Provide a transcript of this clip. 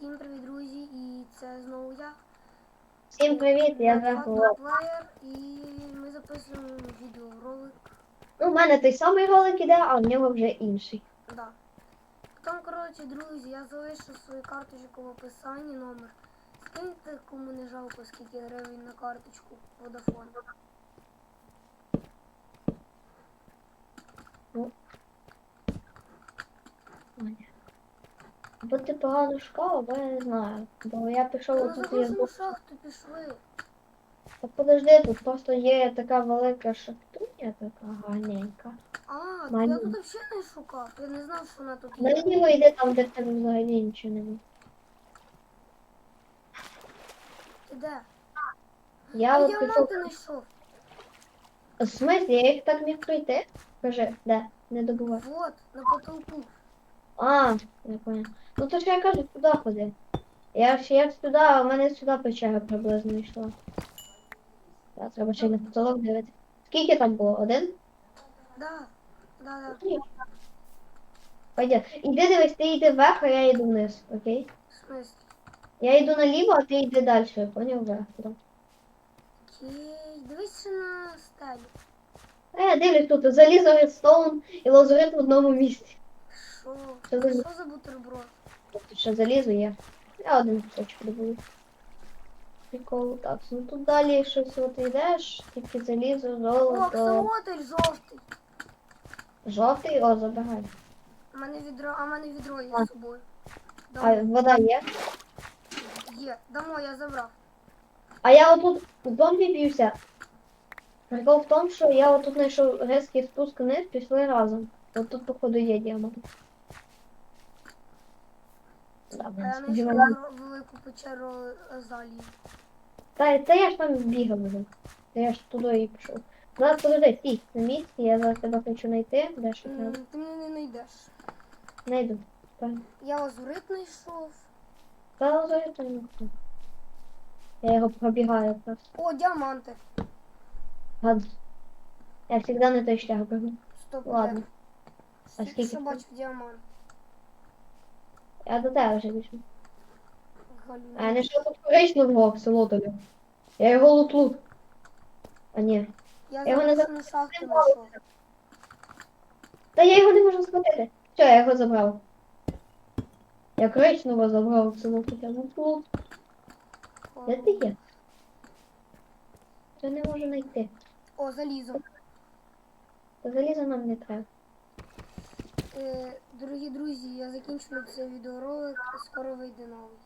Всім привіт, друзі! І це знову я. Всім привіт, я. Плеєр, і ми записуємо відеоролик. Ну, у мене той самий ролик іде, а в нього вже інший. Да. Потім, коротше, друзі, я залишу свою карточку в описанні номер. Скиньте, кому не жалко, скільки гривень на карточку Vodafone. Бо ти погано шукав, або я не знаю. Бо я пішов Ми отут є. Та подожди, тут просто є така велика шахтуня, така гарненька. А, то я тут взагалі не шукав. Я не знав, що вона тут є. ліво йде там, де в тебе взагалі нічого немає. Ти де? Я а от я пішов. знайшов. В смислі, я їх так міг пройти? Кажи, де? Не добувай. Вот, на потолку. А, не понял. Ну то ж я кажу, туди ходи. Я ж як сюди, а в мене сюди печера приблизно йшла. Так, треба ще й на потолок дивитися. Скільки там було? Один? Да, да, да. Ні. Пойдет. Іди дивись, ти йди вверх, а я йду вниз, окей? В смысле? Я йду наліво, а ти йди далі, поняв вверх. туди. Окей, дивись ще на стелі. А я дивлюсь тут залізо, редстоун і лазурит в одному місці. Що? Що за- Що за бутерброд? Тут ще залізо є. Я один кусочок добуду. Прикол. Так, ну тут далі щось от йдеш, тільки залізо, О, золото. аксолотль жовтий. Жовтий, о, забирай. У мене відро, а в мене відро є з собою. А вода є? є. Дамо, я забрав. А я отут в зомбі б'юся. Прикол в тому, що я отут знайшов резкий спуск вниз, пішли разом. От тут, походу, є діамант. Я сподіваюся. знайшов велику печеру Азалії. Та, та я ж там бігав вже. Та я ж туди і пішов. Зараз подожди, стій на місці, я зараз тебе хочу знайти. Де ж М. Ти мене не знайдеш. Найду. Я лазурит знайшов. Та лазурит там ніхто. Я його пробігаю просто. О, діаманти. Гад. Я завжди не той шлях беру. Стоп, Ладно. скільки це? діамант. Я до тебе вже пішов. А я знайшов тут коричневого тобі. Я його лутлу. А ні. Я його не шахту. Та я його не можу схватити. Все, я його забрав. Я коричневого забрав в село хоча лутлу. Де ти є? Я не можу знайти. О, залізо. Та заліза нам не треба. Е, дорогі друзі, я закінчую цей відеоролик, скоро вийде новий.